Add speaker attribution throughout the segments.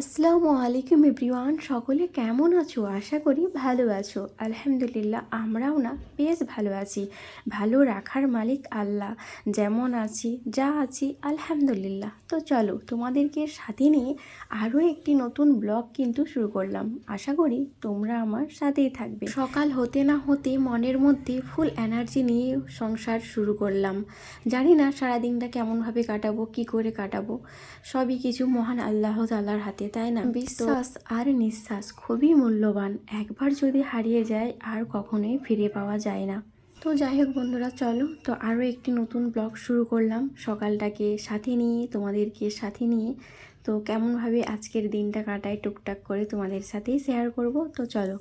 Speaker 1: আসসালামু আলাইকুম এভরিওয়ান, সকলে কেমন আছো? আশা করি ভালো আছো। আলহামদুলিল্লাহ, আমরাও না, বেশ ভালো আছি। ভালো রাখার মালিক আল্লাহ, যেমন আছি, যা আছি, আলহামদুলিল্লাহ। তো চলো, তোমাদেরকে সাথে নিয়ে আরও একটি নতুন ব্লগ কিন্তু শুরু করলাম। আশা করি তোমরা আমার সাথেই থাকবে। সকাল হতে না হতে মনের মধ্যে ফুল এনার্জি নিয়ে সংসার শুরু করলাম। জানি না সারাদিনটা কেমনভাবে কাটাবো, কি করে কাটাবো। সবই কিছু মহান আল্লাহ তাল্লার হাতে তাই না? বিশ্বাস আর নিঃশ্বাস খুবই মূল্যবান। একবার যদি হারিয়ে যায়, আর কখনোই ফিরে পাওয়া যায় না। তো যাই হোক বন্ধুরা, চলো। তো আরও একটি নতুন ব্লগ শুরু করলাম। সকালটাকে সাথে নিয়ে, তোমাদেরকে সাথে নিয়ে। তো কেমনভাবে আজকের দিনটা কাটায় টুকটাক করে তোমাদের সাথেই শেয়ার করব। তো চলো,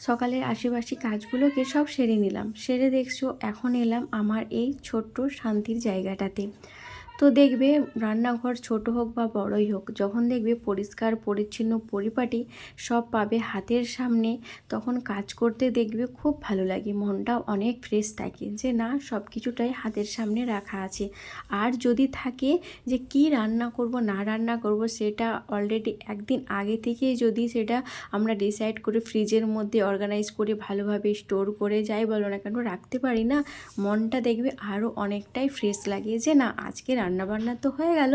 Speaker 1: সকালের আশেপাশে কাজগুলোকে সব সেরে নিলাম। সেরে দেখছ, এখন এলাম আমার এই ছোট্ট শান্তির জায়গাটাতে। তো দেখবে রান্নাঘর ছোট হোক বা বড়ই হোক, যখন দেখবে পরিষ্কার, পরিচ্ছন্ন পরিপাটি সব পাবে হাতের সামনে, তখন কাজ করতে দেখবে খুব ভালো লাগে মনটা অনেক ফ্রেশ থাকে যে না, সব কিছুটাই হাতের সামনে রাখা আছে। আর যদি থাকে যে কি রান্না করব, না রান্না করব, সেটা অলরেডি একদিন আগে থেকেই যদি সেটা আমরা ডিসাইড করে ফ্রিজের মধ্যে অর্গানাইজ করে ভালোভাবে স্টোর করে যাই বলো না কেন, রাখতে পারি না, মনটা দেখবে আরও অনেকটাই ফ্রেশ লাগে যে না, আজকে রান্নাবান্না তো হয়ে গেল,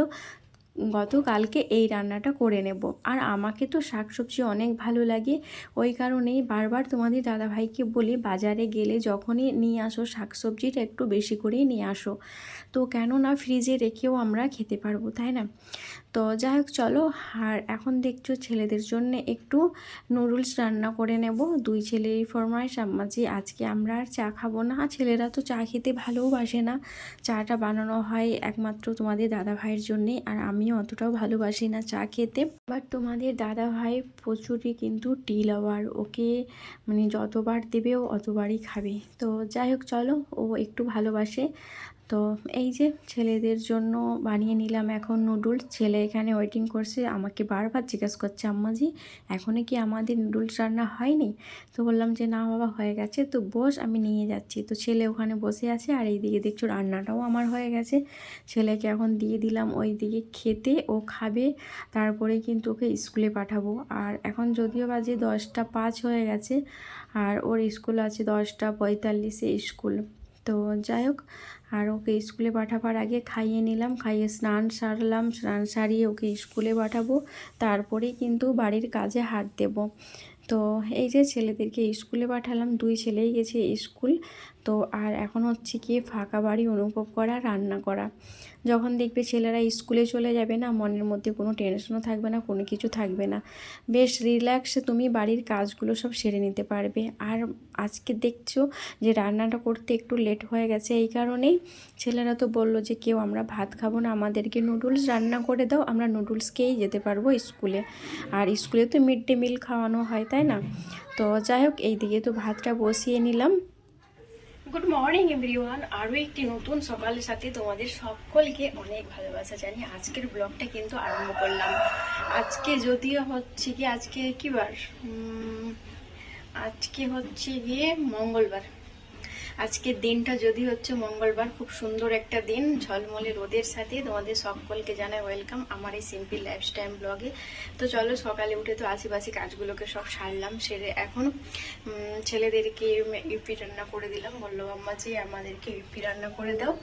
Speaker 1: গতকালকে এই রান্নাটা করে নেব। আর আমাকে তো শাকসবজি অনেক ভালো লাগে, ওই কারণেই বারবার তোমাদের দাদাভাইকে বলি, বাজারে গেলে যখনই নিয়ে আসো শাকসবজিটা একটু বেশি করেই নিয়ে আসো। তো কেননা ফ্রিজে রেখেও আমরা খেতে পারব, তাই না? তো যাই হোক চলো। আর এখন দেখছ ছেলেদের জন্য একটু নুডলস রান্না করে নেব। দুই ছেলের ফরমাইশ আম্মাজি। আজকে আমরা আর চা খাব না। ছেলেরা তো চা খেতে ভালোবাসে না। চাটা বানানো হয় একমাত্র তোমাদের দাদা ভাইয়ের জন্যে আর আমিও অতটাও ভালোবাসি না চা খেতে। বাট তোমাদের দাদা ভাই প্রচুরই কিন্তু টি লাভার ওকে মানে যতবার দেবেও অতবারই খাবে। তো যাই হোক চলো। ও একটু ভালোবাসে। তো এই যে ছেলেদের জন্য বানিয়ে নিলাম এখন নুডলস। ছেলে এখানে ওয়েটিং করছে, আমাকে বারবার জিজ্ঞেস করছে, আম্মাজি এখনও কি আমাদের নুডলস রান্না হয়নি? তো বললাম যে, না বাবা, হয়ে গেছে। তো বস, আমি নিয়ে যাচ্ছি। তো ছেলে ওখানে বসে আছে আর এইদিকে দেখছ রান্নাটাও আমার হয়ে গেছে। ছেলেকে এখন দিয়ে দিলাম ওই দিকে খেতে, ও খাবে, তারপরে কিন্তু ওকে স্কুলে পাঠাবো। আর এখন যদিও বাজে দশটা পাঁচ হয়ে গেছে, আর ওর স্কুল আছে দশটা পঁয়তাল্লিশে স্কুল। তো যাই হোক আর ওকে স্কুলে পাঠাবার আগে খাইয়ে নিলাম, খাইয়ে স্নান সারলাম, স্নান সারিয়ে ওকে স্কুলে পাঠাবো, তারপরেই কিন্তু বাড়ির কাজে হাত দেব। তো এই যে ছেলেদেরকে স্কুলে পাঠালাম, দুই ছেলেই গেছে স্কুল। তো আর এখন হচ্ছে কি ফাঁকা বাড়ি অনুভব করা, রান্না করা। যখন দেখবে ছেলেরা স্কুলে চলে যাবে না, মনের মধ্যে কোনো টেনশনও থাকবে না, কোনো কিছু থাকবে না। বেশ রিল্যাক্সে তুমি বাড়ির কাজগুলো সব সেরে নিতে পারবে। আর আজকে দেখছ যে রান্নাটা করতে একটু লেট হয়ে গেছে, এই কারণেই ছেলেরা তো বলল যে, কেউ আমরা ভাত খাব না, আমাদেরকে নুডলস রান্না করে দাও, আমরা নুডলস খেয়েই যেতে পারব স্কুলে। আর স্কুলে তো মিড ডে মিল খাওয়ানো হয়, তাই না? তো যাই হোক এই দিকে তো ভাতটা বসিয়ে নিলাম। গুড মর্নিং এভরিওয়ান আরও একটি নতুন সকালের সাথে তোমাদের সকলকে অনেক ভালোবাসা জানি আজকের ব্লগটা কিন্তু আরম্ভ করলাম। আজকে যদিও হচ্ছে কি, আজকে কি বার? আজকে হচ্ছে গিয়ে মঙ্গলবার। আজকের দিনটা যদি হচ্ছে মঙ্গলবার, খুব সুন্দর একটা দিন। ঝলমলে রোদের সাথে তোমাদের সকলকে জানাই ওয়েলকাম আমার এই সিম্পল লাইফস্টাইল ব্লগে তো চলো সকালে উঠে তো আশেপাশে কাজগুলোকে সব সারলাম, সেরে এখন ছেলেদেরকে ইউপি রান্না করে দিলাম। বলল আম্মা যে আমাদেরকে ইউপি রান্না করে দাও।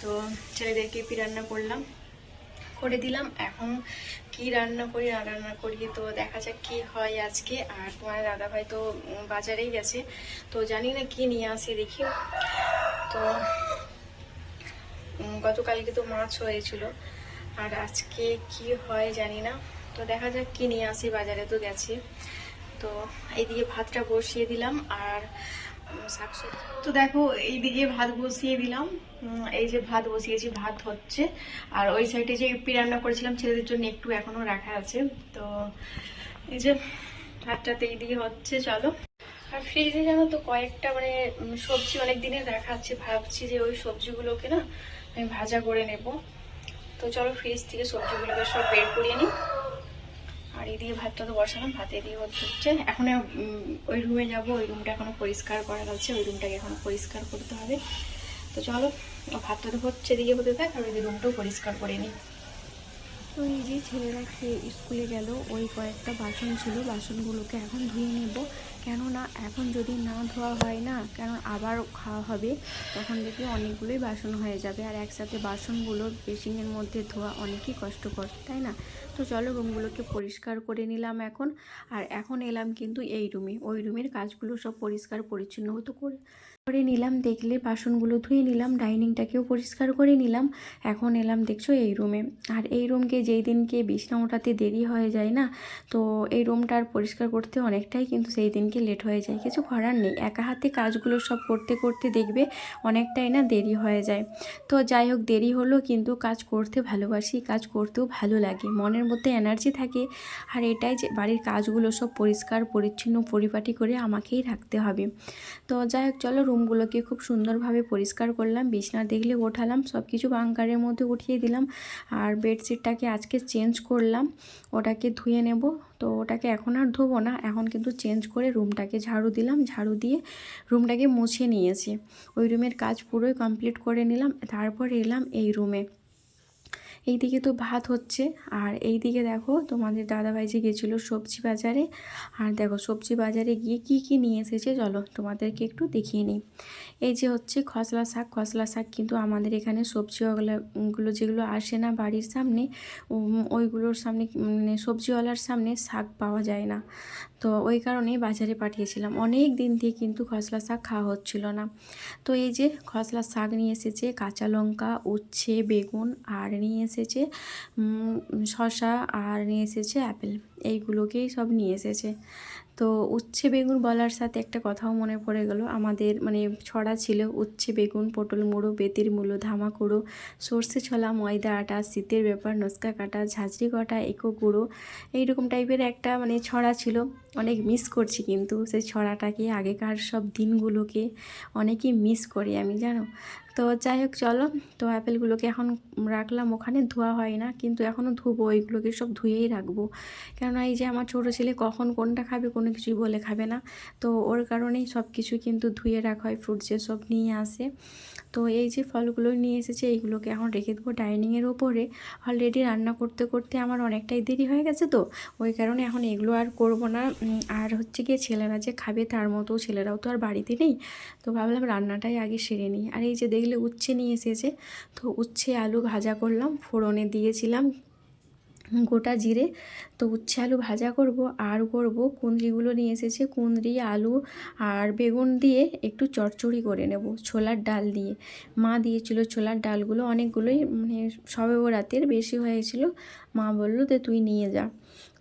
Speaker 1: তো ছেলেদেরকে ইউপি রান্না করলাম। করে দিলাম। এখন কি রান্না করি, না রান্না করি, তো দেখা যাক কি হয় আজকে। আর তোমার দাদা ভাই তো বাজারেই গেছে, তো জানি না কি নিয়ে আসে দেখি। তো গতকালকে তো মাছ হয়েছিল। আর আজকে কি হয় জানি না। তো দেখা যাক কি নিয়ে আসি, বাজারে তো গেছে। তো এইদিকে ভাতটা বসিয়ে দিলাম। আর তো দেখো, এইদিকে ভাত বসিয়ে দিলাম। এই যে ভাত বসিয়েছি, ভাত হচ্ছে। আর ওই সাইডে যে ইপি রান্না করেছিলাম, ছেলেদের জন্য একটু এখনও রাখা আছে। তো এই যে ভাতটাতে এইদিকে হচ্ছে, চলো। আর ফ্রিজে জানো তো কয়েকটা মানে সবজি অনেক দিনের রাখা আছে ভাবছি যে ওই সবজিগুলোকে না আমি ভাজা করে নেব। তো চলো ফ্রিজ থেকে সবজিগুলোকে সব বের করিয়ে নিই। আর এদিকে ভাতটা তো বসালাম, ভাতে দিয়ে হচ্ছে এখন ওই রুমে যাব, ওই রুমটা এখনও পরিষ্কার করা আছে, ওই রুমটাকে এখনও পরিষ্কার করতে হবে। তো চলো ভাতটা তো হচ্ছে এদিকে হতে থাক, আর ওই রুমটাও পরিষ্কার করে নিই। তো এই যে ছেলেরা খেয়ে স্কুলে গেল, ওই কয়েকটা বাসন ছিল, বাসনগুলোকে এখন ধুয়ে নেব। কেননা এখন যদি না ধোয়া হয় না কেন আবার খাওয়া হবে, তখন দেখি অনেকগুলোই বাসন হয়ে যাবে। আর একসাথে বাসনগুলো বেসিনের মধ্যে ধোয়া অনেকই কষ্টকর, তাই না? তো চলো রুমগুলোকে পরিষ্কার করে নিলাম এখন। আর এখন এলাম কিন্তু এই রুমে। ওই রুমের কাজগুলো সব পরিষ্কার পরিচ্ছন্ন হতো করে। করে নিলাম, দেখলে বাসনগুলো ধুয়ে নিলাম, ডাইনিংটাকেও পরিষ্কার করে নিলাম। এখন এলাম, দেখছ, এই রুমে। আর এই রুমকে যেই দিনকে বিছনা ওঠাতে দেরি হয়ে যায় না, তো এই রুমটা আর পরিষ্কার করতে অনেকটাই কিন্তু সেই দিনকে লেট হয়ে যায়। কিছু করার নেই, একা হাতে কাজগুলো সব করতে করতে দেখবে অনেকটাই না দেরি হয়ে যায়। তো যাই হোক, দেরি হলো, কিন্তু কাজ করতে ভালোবাসি, কাজ করতেও ভালো লাগে, মনের মধ্যে এনার্জি থাকে। আর এটাই যে বাড়ির কাজগুলো সব পরিষ্কার, পরিচ্ছন্ন, পরিপাটি করে আমাকেই রাখতে হবে। তো যাই হোক, চলো রুমগুলোকে খুব সুন্দরভাবে পরিষ্কার করলাম, বিছনা দেখলে ওঠালাম সব কিছু বাঙ্কারের মধ্যে উঠিয়ে দিলাম আর বেডশিটটাকে আজকে চেঞ্জ করলাম, ওটাকে ধুয়ে নেব। তো ওটাকে এখন আর ধোবো না, এখন কিন্তু চেঞ্জ করে রুমটাকে ঝাড়ু দিলাম, ঝাড়ু দিয়ে রুমটাকে মুছে নিয়েছি। ওই রুমের কাজ পুরোই কমপ্লিট করে নিলাম, তারপর এলাম এই রুমে। এই দিকে তো ভাত হচ্ছে, আর এই দিকে দেখো তোমাদের দাদাভাই যে গেছিল সবজি বাজারে, আর দেখো সবজি বাজারে গিয়ে কি কি নিয়ে এসেছে চলো তোমাদেরকে একটু দেখিয়ে নিই। এই যে হচ্ছে খসলা শাক খসলা শাক কিন্তু আমাদের এখানে সবজিওয়ালাগুলো যেগুলো আসে না বাড়ির সামনে ওইগুলোর সামনে মানে সবজিওয়ালার সামনে শাক পাওয়া যায় না। তো ওই কারণেই বাজারে পাঠিয়েছিলাম। অনেক দিন দিয়ে কিন্তু খসলা শাক খাওয়া হচ্ছিল না। তো এই যে খসলা শাক নিয়ে এসেছে, কাঁচা লঙ্কা, উচ্ছে, বেগুন, আর নিয়ে এসেছে শসা, আর নিয়ে এসেছে অ্যাপেল এইগুলোকেই সব নিয়ে এসেছে। তো উচ্ছে, বেগুন বলার সাথে একটা কথাও মনে পড়ে গেল। আমাদের মানে ছড়া ছিল উচ্ছে, বেগুন, পটল মুড়ো, বেতের মূলো, ধামা কুড়ো, সর্ষে ছোলা, ময়দা আটা, শীতের ব্যাপার, নস্কা কাটা, ঝাঁঝরি কটা, একো গুঁড়ো, এইরকম টাইপের একটা মানে ছড়া ছিল। অনেক মিস করছি কিন্তু সেই ছড়াটাকে, আগেকার সব দিনগুলোকে অনেকই মিস করি আমি, জানো? তো যাই হোক, চলো। তো অ্যাপেলগুলোকে এখন রাখলাম, ওখানে ধোয়া হয় না, কিন্তু এখনও ধুবো, ওইগুলোকে সব ধুয়েই রাখব। কেননা এই যে আমার ছোটো ছেলে কখন কোনটা খাবে, কোনো কিছুই বলে খাবে না। তো ওর কারণেই সব কিছু কিন্তু ধুয়ে রাখা হয় ফ্রুটসে সব নিয়ে আসে। তো এই যে ফলগুলো নিয়ে এসেছে, এইগুলোকে এখন রেখে দেবো ডাইনিংয়ের ওপরে। অলরেডি রান্না করতে করতে আমার অনেকটাই দেরি হয়ে গেছে তো, ওই কারণে এখন এগুলো আর করব না। আর হচ্ছে গিয়ে ছেলেরা যে খাবে তার মতো ছেলেরাও তো আর বাড়িতে নেই। তো ভাবলাম রান্নাটাই আগে সেরে নিই। আর এই যে দেখলে উচ্ছে নিয়ে এসেছে। তো উচ্ছে, আলু ভাজা করলাম, ফোড়নে দিয়েছিলাম গোটা জিরে। তো উচ্ছে, আলু ভাজা করব, আর করব কুঁদরিগুলো নিয়ে এসেছে। কুঁদরি, আলু আর বেগুন দিয়ে একটু চচ্চড়ি করে নেব ছোলার ডাল দিয়ে। মা দিয়েছিল ছোলার ডালগুলো, অনেকগুলোই মানে সবে রাতের বেশি হয়েছিল। মা বলল যে তুই নিয়ে যা।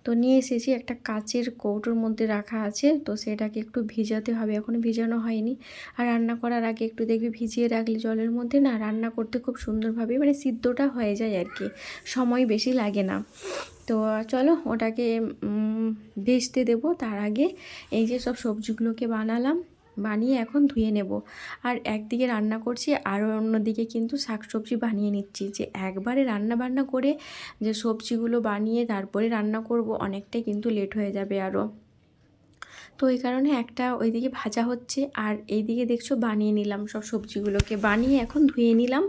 Speaker 1: তো নিয়ে এসেছি একটা কাচের কৌটোর মধ্যে রাখা আছে। তো সেটাকে একটু ভিজাতে হবে এখনও ভিজানো হয়নি। আর রান্না করার আগে একটু দেখবি ভিজিয়ে রাখলে জলের মধ্যে না রান্না করতে খুব সুন্দরভাবে মানে সিদ্ধটা হয়ে যায় আর কি, সময় বেশি লাগে না। তো চলো ওটাকে ভেজতে দেবো। তার আগে এই যে সব সবজিগুলোকে বানালাম। বানিয়ে এখন ধুয়ে নেব। আর একদিকে রান্না করছি, আর অন্যদিকে কিন্তু শাকসবজি বানিয়ে নিচ্ছি। যে একবারে রান্না বান্না করে যে সবজিগুলো বানিয়ে তারপরে রান্না করব, অনেকটাই কিন্তু লেট হয়ে যাবে আরও তো এই কারণে একটা ওইদিকে ভাজা হচ্ছে, আর এইদিকে দেখছ বানিয়ে নিলাম সব সবজিগুলোকে। বানিয়ে এখন ধুয়ে নিলাম।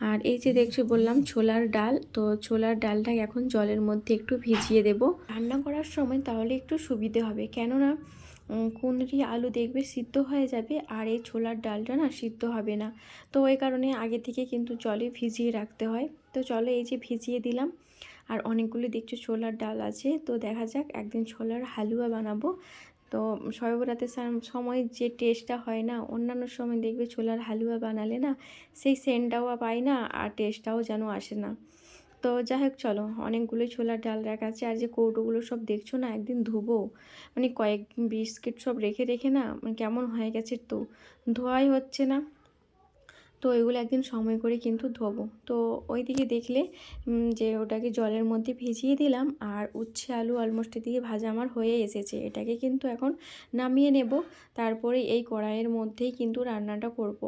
Speaker 1: আর এই যে দেখছ বললাম ছোলার ডাল, তো ছোলার ডালটা এখন জলের মধ্যে একটু ভিজিয়ে দেব। রান্না করার সময় তাহলে একটু সুবিধে হবে। কেননা কুঁদরি আলু দেখবে সিদ্ধ হয়ে যাবে আর এই ছোলার ডালটা না সিদ্ধ হবে না। তো ওই কারণে আগে থেকে কিন্তু জলে ভিজিয়ে রাখতে হয়। তো চলো এই যে ভিজিয়ে দিলাম আর অনেকগুলো দেখছ ছোলার ডাল আছে। তো দেখা যাক একদিন ছোলার হালুয়া বানাবো। তো শবে বরাতের সময় যে টেস্টটা হয় না, অন্যান্য সময় দেখবে ছোলার হালুয়া বানালে না সেই সেন্টটাও পাই না আর টেস্টটাও যেন আসে না। তো যাই হোক চলো। অনেকগুলো ছোলার ডাল রাখা আছে। আর যে কৌটোগুলো সব দেখছ না, একদিন ধুবো। মানে কয়েক বিস্কিট সব রেখে রেখে না মানে কেমন হয়ে গেছে তো, ধোয়াই হচ্ছে না। তো এগুলো একদিন সময় করে কিন্তু ধোবো। তো ওইদিকে দেখলে যে ওটাকে জলের মধ্যে ভিজিয়ে দিলাম, আর উচ্ছে আলু অলমোস্ট এদিকে ভাজা আমার হয়ে এসেছে। এটাকে কিন্তু এখন নামিয়ে নেব। তারপরে এই কড়াইয়ের মধ্যেই কিন্তু রান্নাটা করব।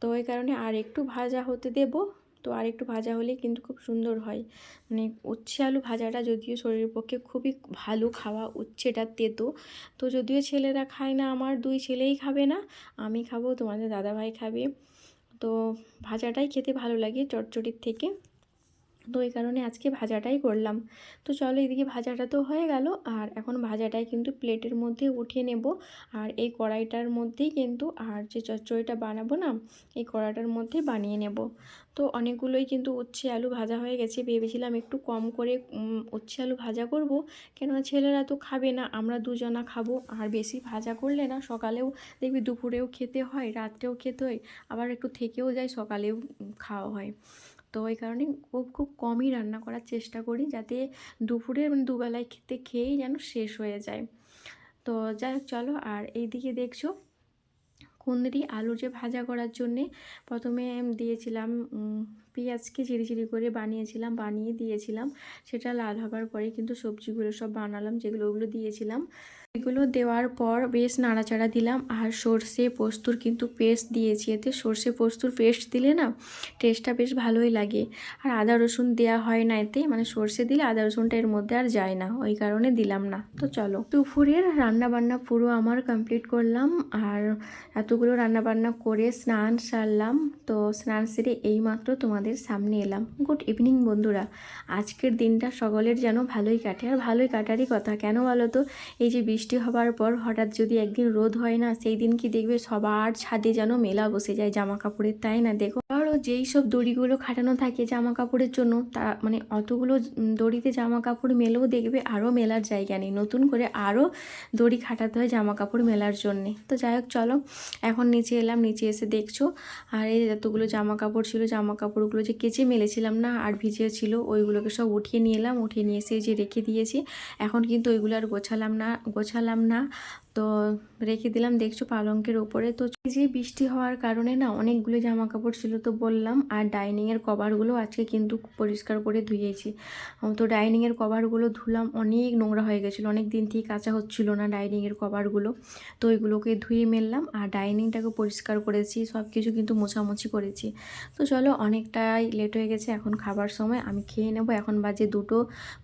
Speaker 1: তো ওই কারণে আর একটু ভাজা হতে দেব। তো আর একটু ভাজা হলে কিন্তু খুব সুন্দর হয়। মানে উচ্ছে আলু ভাজাটা যদিও শরীরের পক্ষে খুবই ভালো খাওয়া উচ্ছেটা তেতো, তো যদিও ছেলেরা খায় না, আমার দুই ছেলেই খাবে না, আমি খাব, তোমাদের দাদাভাই খাবে। তো ভাজাটাই খেতে ভালো লাগে চটচটির থেকে। তো এই কারণে আজকে ভাজাটাই করলাম। তো চলো এদিকে ভাজাটা তো হয়ে গেল, আর এখন ভাজাটাই কিন্তু প্লেটের মধ্যে উঠিয়ে নেব। আর এই কড়াইটার মধ্যেই কিন্তু আর যে চচ্চড়িটা বানাবো না, এই কড়াইটার মধ্যেই বানিয়ে নেব। তো অনেকগুলোই কিন্তু উচ্ছে আলু ভাজা হয়ে গেছে। ভেবেছিলাম একটু কম করে উচ্ছে আলু ভাজা করব। কেননা ছেলেরা তো খাবে না, আমরা দুজনা খাব। আর বেশি ভাজা করলে না, সকালেও দেখবি দুপুরেও খেতে হয়, রাত্রেও খেতে হয়। আবার একটু থেকেও যায়, সকালেও খাওয়া হয়। তো ওই কারণে খুব খুব কমই রান্না করার চেষ্টা করি যাতে দুপুরে মানে দুবেলায় খেতে খেয়েই যেন শেষ হয়ে যায়। তো যাই হোক, চলো আর এইদিকে দেখছ, কুঁদরি আলু যে ভাজা করার জন্যে প্রথমে দিয়েছিলাম পেঁয়াজকে ঝিরি ঝিরি করে বানিয়েছিলাম, বানিয়ে দিয়েছিলাম। সেটা লাল হবার পরে কিন্তু সবজিগুলো সব বানালাম, যেগুলো ওগুলো দিয়েছিলাম। এগুলো দেওয়ার পর বেশ নাড়াচাড়া দিলাম। আর সর্ষে পোস্তুর কিন্তু পেস্ট দিয়েছি এতে। সর্ষে পোস্তুর পেস্ট দিলে না টেস্টটা বেশ ভালোই লাগে। আর আদা রসুন দেওয়া হয় না এতে। মানে সর্ষে দিলে আদা রসুনটা এর মধ্যে আর যায় না। ওই কারণে দিলাম না। তো চলো। দুপুরের রান্নাবান্না পুরো আমার কমপ্লিট করলাম। আর এতগুলো রান্না বান্না করে স্নান সারলাম। তো স্নান সেরে এইমাত্র তোমাদের সামনে এলাম। গুড ইভিনিং বন্ধুরা। আজকের দিনটা সকলের যেন ভালোই কাটে। আর ভালোই কাটারই কথা। কেন বলো তো? এই যে বৃষ্টি হবার পর হঠাৎ যদি একদিন রোদ হয় না, সেই দিন কি দেখবে সবার ছাদে যেন মেলা বসে যায় জামা কাপড়ের তাই না? দেখো আরও যেই সব দড়িগুলো খাটানো থাকে জামা কাপড়ের জন্য, তা মানে অতগুলো দড়িতে জামা কাপড় মেলেও দেখবে আরও মেলার জায়গা নেই। নতুন করে আরও দড়ি খাটাতে হয় জামা কাপড় মেলার জন্যে। তো যাই হোক, চলো, এখন নিচে এলাম, নিচে এসে দেখছ, আর এই যতগুলো জামা কাপড় ছিল জামা কাপড়গুলো যে কেচে মেলেছিলাম না, আর ভিজে ছিল, ওইগুলোকে সব উঠিয়ে নিয়ে এলাম, উঠিয়ে নিয়ে এসে যে রেখে দিয়েছি। এখন কিন্তু ওইগুলো আর গোছালাম না গোছালাম না। তো রেখে দিলাম। দেখছ পালঙ্কের ওপরে। তো যে বৃষ্টি হওয়ার কারণে না অনেকগুলো জামা কাপড় ছিল তো বললাম। আর ডাইনিংয়ের কভারগুলো আজকে কিন্তু পরিষ্কার করে ধুয়েছি। তো ডাইনিংয়ের কভারগুলো ধুলাম। অনেক নোংরা হয়ে গেছিল। অনেক দিন থেকে কাঁচা হচ্ছিল না ডাইনিংয়ের কভারগুলো। তো ওইগুলোকে ধুয়ে মেললাম। আর ডাইনিংটাকে পরিষ্কার করেছি। সব কিছু কিন্তু মোছামুছি করেছি। তো চলো অনেকটাই লেট হয়ে গেছে। এখন খাবার সময়। আমি খেয়ে নেব। এখন বাজে দুটো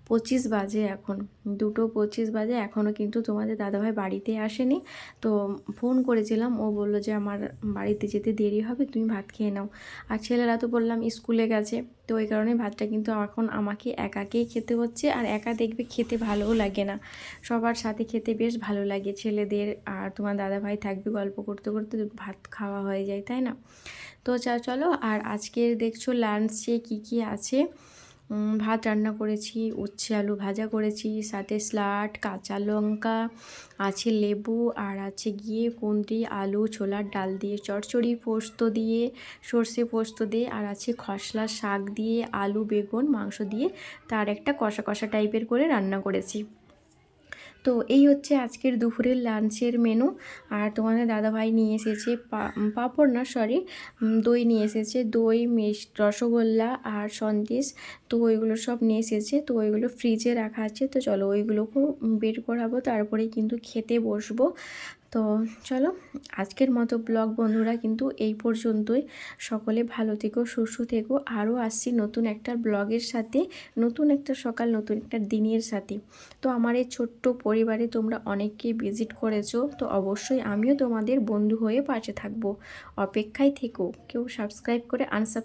Speaker 1: পঁচিশ বাজে এখন। দুটো পঁচিশ বাজে। এখনও কিন্তু তোমাদের দাদাভাই বাড়িতে আসেনি। তো ফোন করেছিলাম, ও বলল যে আমার বাড়িতে যেতে দেরি হবে, তুমি ভাত খেয়ে নাও। আর ছেলেরা তো বললাম স্কুলে গেছে, তো ওই কারণে ভাতটা কিন্তু এখন আমাকে একাকেই খেতে হচ্ছে, আর একা দেখবে খেতে ভালোও লাগে না। সবার সাথে খেতে বেশ ভালো লাগে ছেলেদের, আর তোমার দাদাভাই থাকবে গল্প করতে করতে, ভাত খাওয়া হয়ে যায়, তাই না? তো চা, চলো, আর আজকের দেখছ লাঞ্চে কী কী আছে? ভাত রান্না করেছি, উচ্ছে আলু ভাজা করেছি, সাথে স্লাট, কাঁচা লঙ্কা, আছে লেবু আর আছে গিয়ে কুঁদরি, আলু, ছোলার ডাল দিয়ে, চড়চড়ি পোস্ত দিয়ে, সর্ষে পোস্ত দিয়ে আর আছে খসলা শাক দিয়ে, আলু, বেগুন, মাংস দিয়ে, তার একটা কষা কষা টাইপের করে রান্না করেছি। তো এই হচ্ছে আজকের দুপুরের লাঞ্চের মেনু আর তোমাদের দাদাভাই নিয়ে এসেছে পাঁপড় না সরি দই নিয়ে এসেছে। দই মিষ রসগোল্লা আর সন্দেশ। তো ওইগুলো সব নিয়ে এসেছে। তো ওইগুলো ফ্রিজে রাখা আছে। তো চলো ওইগুলোকেও বের করাবো। তারপরে কিন্তু খেতে বসবো। তো চলো, আজকের মতো ব্লগ বন্ধুরা কিন্তু এই পর্যন্তই। সকলে ভালো থেকো, সুস্থ থেকো। আরও আসছি নতুন একটা ব্লগের সাথে, নতুন একটা সকাল, নতুন একটা দিনের সাথে। তো আমার এই ছোট্ট পরিবারে তোমরা অনেককেই ভিজিট করেছ, তো অবশ্যই আমিও তোমাদের বন্ধু হয়ে পাশে থাকব। অপেক্ষায় থেকো, কেউ সাবস্ক্রাইব করে আনসাব